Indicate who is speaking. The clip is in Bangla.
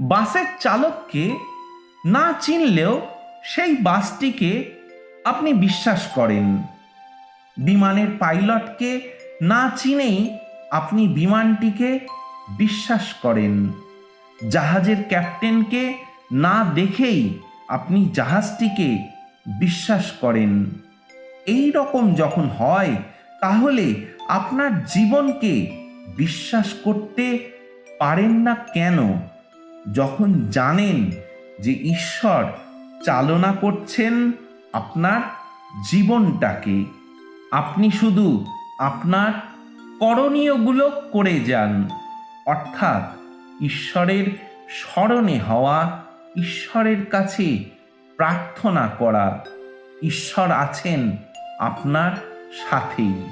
Speaker 1: বাসের চালককে না চিনলেও সেই বাসটিকে আপনি বিশ্বাস করেন। বিমানের পাইলটকে না চিনেই আপনি বিমানটিকে বিশ্বাস করেন। জাহাজের ক্যাপ্টেনকে না দেখেই আপনি জাহাজটিকে বিশ্বাস করেন। এই রকম যখন হয়, তাহলে আপনার জীবনকে বিশ্বাস করতে পারেন না কেন? যখন জানেন যে ঈশ্বর চালনা করছেন আপনার জীবনটাকে, আপনি শুধু আপনার করণীয়গুলো করে যান। অর্থাৎ ঈশ্বরের স্মরণে হওয়া, ঈশ্বরের কাছে প্রার্থনা করা, ঈশ্বর আছেন আপনার সাথেই।